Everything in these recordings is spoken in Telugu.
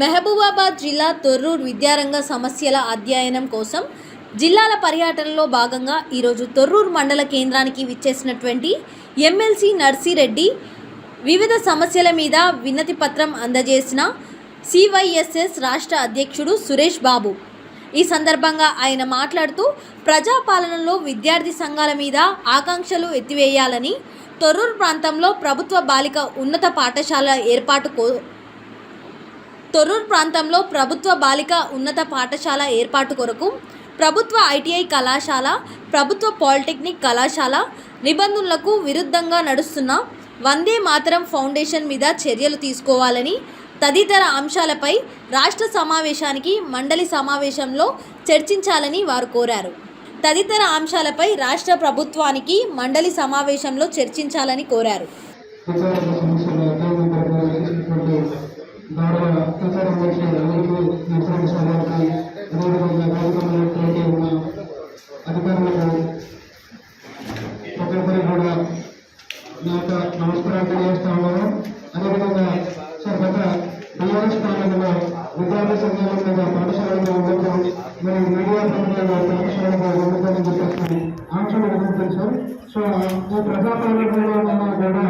మహబూబాబాద్ జిల్లా తొర్రూరు విద్యారంగ సమస్యల అధ్యయనం కోసం జిల్లాల పర్యటనలో భాగంగా ఈరోజు తొర్రూరు మండల కేంద్రానికి విచ్చేసినటువంటి ఎమ్మెల్సీ నర్సిరెడ్డి వివిధ సమస్యల మీద వినతి పత్రం అందజేసిన సివైఎస్ఎస్ రాష్ట్ర అధ్యక్షుడు సురేష్ బాబు. ఈ సందర్భంగా ఆయన మాట్లాడుతూ ప్రజాపాలనలో విద్యార్థి సంఘాల మీద ఆకాంక్షలు ఎత్తివేయాలని తొర్రూరు ప్రాంతంలో ప్రభుత్వ బాలిక ఉన్నత పాఠశాల ఏర్పాటు కో తొర్రూరు ప్రాంతంలో ప్రభుత్వ బాలిక ఉన్నత పాఠశాల ఏర్పాటు కొరకు ప్రభుత్వ ఐటీఐ కళాశాల ప్రభుత్వ పాలిటెక్నిక్ కళాశాల నిబంధనలకు విరుద్ధంగా నడుస్తున్న వందే మాతరం ఫౌండేషన్ మీద చర్యలు తీసుకోవాలని తదితర అంశాలపై రాష్ట్ర సమావేశానికి మండలి సమావేశంలో చర్చించాలని వారు కోరారు. తదితర అంశాలపై రాష్ట్ర ప్రభుత్వానికి మండలి సమావేశంలో చర్చించాలని కోరారు. విద్యార్థి సమస్యలు అధ్యయనం గౌరవ అందరికీ అందరికీ ఇన్సూరెన్స్ అదేవిధంగా కార్యక్రమంలో ఉన్న అధికారులకు ప్రతి కూడా నా యొక్క నమస్కారాలు తెలియజేస్తా ఉన్నాను. అదేవిధంగా సార్ గత పాలనలో విద్యార్థి సంఘాల మీద పాఠశాలలో ఉండటం మరి మీడియా పాఠశాలలో ఉండటం చెప్పేసి ఆంక్షలు విధించారు. సార్ సో ఈ ప్రజాపాలనలో కూడా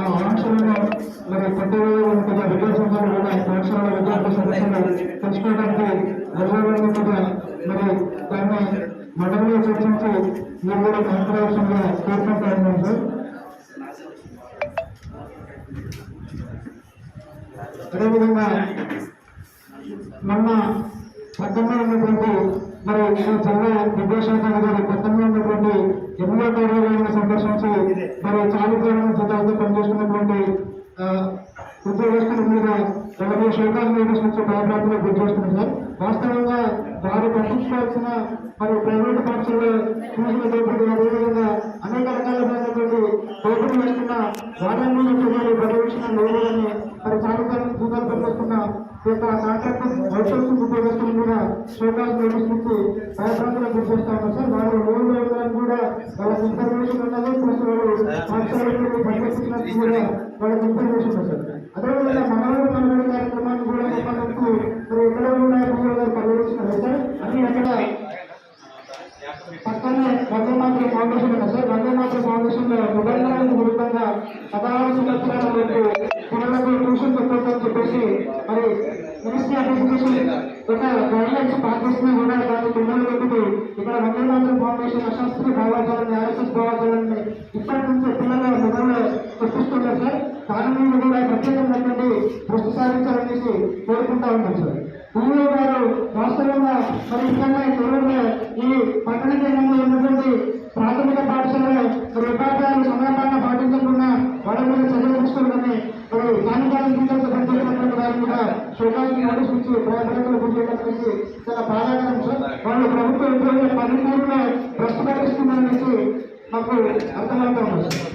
ఆ ఆంక్ష మరి కొత్తగా ఉంటుంది విద్యా సంఘాలు కూడా పాఠశాల విద్యార్థి తెలుసుకోవడానికి వెళ్ళాలని కూడా మరి దాన్ని మండలిలో చర్చించి మీరు కూడా మాట్లాడాల్సిందిగా కోరుకుంటా ఉన్నాం సార్ అదేవిధంగా మొన్న పక్కన ఉన్నటువంటి మరి ఈ జిల్లా విద్యాశాఖ గారు పక్కన ఉన్నటువంటి ఎన్నో కార్యాలయాలను సందర్శించి మరి చాలుకాలం జిల్లాలో పనిచేస్తున్నటువంటి ఉద్యోగస్తుల మీద ఎవరి శోకాలు నిర్దేశించి భయప్రాంతంలో గురి చేస్తున్నారు సార్ వాస్తవంగా వారు పట్టించుకోవాల్సిన మరి ప్రైవేట్ పాఠశాలలో చూసిన దోపిడీ అదేవిధంగా అనేక రకాలైనటువంటి దోపిడీ వేస్తున్న వారిని మరి పర్యవేక్షణ లేదని మరి చాలుకాలం జీతాలు పనిచేస్తున్న ఈ యొక్క కాంట్రాక్ట్ ఉద్యోగస్తులను కూడా శోకాలు నిర్దేశించి భయప్రాంతంలో గురి చేస్తా ఉన్నారు. సార్ వారు లోన్ వేయడానికి కూడా వాళ్ళకి ఇన్ఫర్మేషన్ ఉన్నది ప్లస్ వాళ్ళు పాఠశాలలో పనిచేస్తున్నట్టు కూడా వాళ్ళకి ఇన్ఫర్మేషన్ ఉంది సార్ అదేవిధంగా మనవారు మనవారి కార్యక్రమాన్ని కూడా చెప్పడానికి మరి ఎక్కడ కూడా పిల్లలు గారు పర్యవేక్షణ సార్ అన్ని అక్కడ పక్కనే వందే మాత్రం ఫౌండేషన్ ఉంది సార్? వందే మాత్రం ఫౌండేషన్లో నిబంధనలకు విరుద్ధంగా పదహారు సంవత్సరాల వరకు పిల్లలకు ట్యూషన్ చెప్పొద్దని చెప్పేసి మరి మినిస్ట్రీ ఆఫ్ ఎడ్యుకేషన్ ఒక గైడ్లైన్స్ పాటిస్తున్నా కూడా దాన్ని పిల్లలు పెట్టి ఇక్కడ వందే మాత్రం ఫౌండేషన్ అశాస్త్రి భావాచారాన్ని ఆర్ఎస్ఎస్ భావాచారాన్ని ఇప్పటి నుంచి పిల్లల మొదలు సృష్టిస్తున్నారు సార్. దాని మీద కూడా ప్రత్యేకమైనటువంటి దృష్టి సారించాలనేసి కోరుకుంటా ఉన్నాం సార్. ఊళ్ళో గారు వాస్తవంగా మరి ముఖ్యంగా ఈ తొలూరులో ఈ పట్టణ కేంద్రంలో ఉన్నటువంటి ప్రాథమిక పాఠశాలలో మరి ఉపాధ్యాయులు సమయపాలన పాటించకుండా వాళ్ళ మీద చర్యలు తీసుకోవాలని మరి సాయంకాలం టీచర్స్ పనిచేసినటువంటి వారు కూడా శోకానికి నోటీస్ చాలా బాధాకరం సార్. వాళ్ళు ప్రభుత్వ ఉద్యోగుల పనితీరులో ప్రశ్నపరిస్తున్నారనేసి మాకు అర్థమవుతా ఉంది సార్